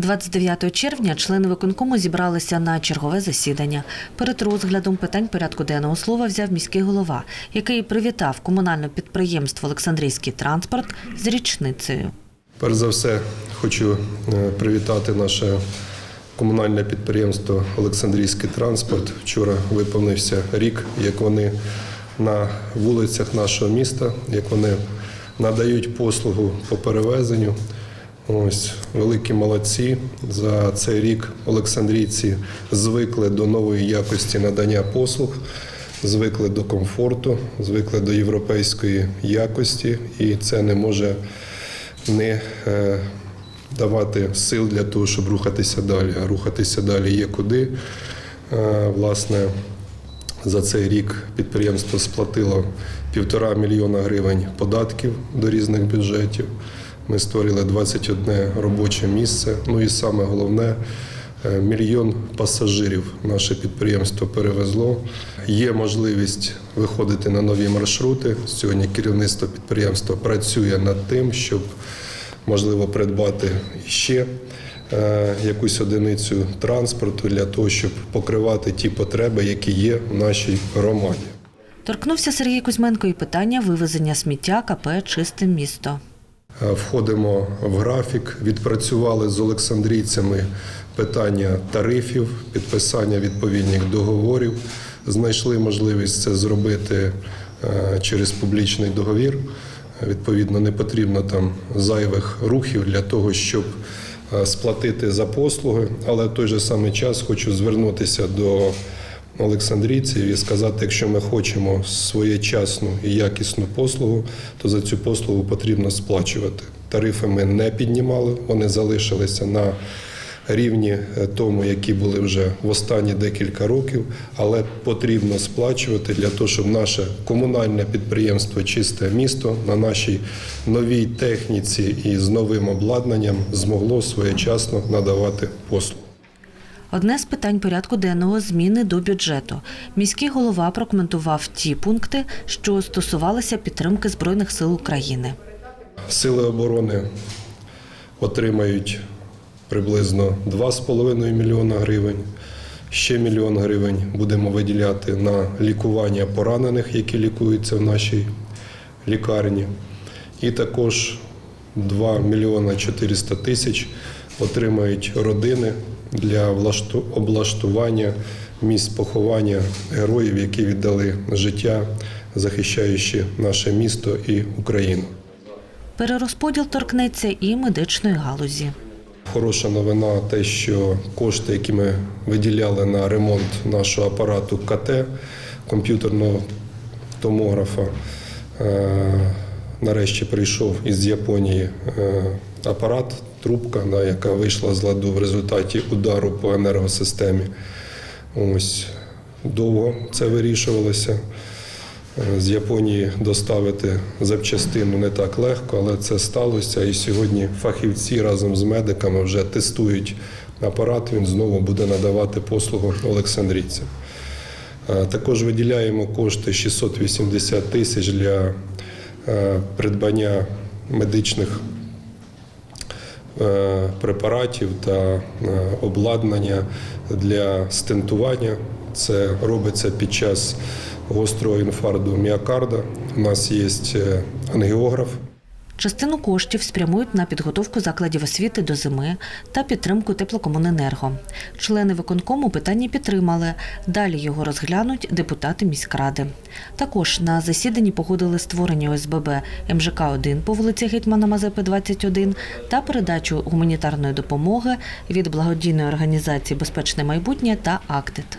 29 червня члени виконкому зібралися на чергове засідання. Перед розглядом питань порядку денного слова взяв міський голова, який привітав комунальне підприємство Олександрійський транспорт з річницею. Перш за все, хочу е, привітати наше комунальне підприємство Олександрійський транспорт. Вчора виповнився рік, як вони на вулицях нашого міста, як вони надають послугу по перевезенню. Ось великі молодці. За цей рік Олександрійці звикли до нової якості надання послуг, звикли до комфорту, звикли до європейської якості, і це не може не е, давати сил для того, щоб рухатися далі. А рухатися далі є куди. Е, власне, за цей рік підприємство сплатило півтора мільйона гривень податків до різних бюджетів. Ми створили 21 робоче місце. Ну і саме головне. е, Мільйон пасажирів наше підприємство перевезло. Є можливість виходити на нові маршрути. Сьогодні керівництво підприємства працює над тим, щоб можливо придбати ще е, якусь одиницю транспорту для того, щоб покривати ті потреби, які є в нашій громаді. Торкнувся Сергій Кузьменко і питання вивезення сміття КП Чисте місто. Е, Входимо в графік, відпрацювали з олександрійцями питання тарифів, підписання відповідних договорів. Знайшли можливість це зробити е, через публічний договір. Е, Відповідно, не потрібно там зайвих рухів для того, щоб сплатити за послуги. Але в той же самий час хочу звернутися до олександрійців і сказати, якщо ми хочемо своєчасну і якісну послугу, то за цю послугу потрібно сплачувати. Тарифи ми не піднімали, вони залишилися на рівні е, тому, які були вже в останні декілька років, але потрібно сплачувати для того, щоб наше комунальне підприємство Чисте місто на нашій новій техніці і з новим обладнанням змогло своєчасно надавати послугу. Одне з питань порядку денного зміни до бюджету. Міський голова прокоментував ті пункти, що стосувалися підтримки Збройних сил України. Сили оборони отримають приблизно 2,5 мільйона гривень. Ще мільйон гривень будемо виділяти на лікування поранених, які лікуються в нашій лікарні. І також 2 мільйона 400 тисяч отримають родини для облаштування місць поховання героїв, які віддали життя, захищаючи наше місто і Україну. Перерозподіл торкнеться і медичної галузі. Хороша новина те, що кошти, які ми виділяли на ремонт нашого апарату КТ, комп'ютерного томографа, е, нарешті прийшов із Японії е, апарат, трубка, да, яка вийшла з ладу в результаті удару по енергосистемі. Ось довго це вирішувалося. З Японії доставити запчастину не так легко, але це сталося. І сьогодні фахівці разом з медиками вже тестують апарат. Він знову буде надавати послугу олександрійцям. Також виділяємо кошти 680 тисяч для е, придбання медичних препаратів та е, обладнання для стентування. Це робиться під час гострого інфаркту міокарда. У нас є е, ангіограф. Частину коштів спрямують на підготовку закладів освіти до зими та підтримку теплокомуненерго. Члени виконкому питання підтримали. Далі його розглянуть депутати міськради. Також на засіданні погодили створення ОСББ МЖК 1 по вулиці Гетьмана Мазепи 21 та передачу гуманітарної допомоги від благодійної організації Безпечне майбутнє та Актит.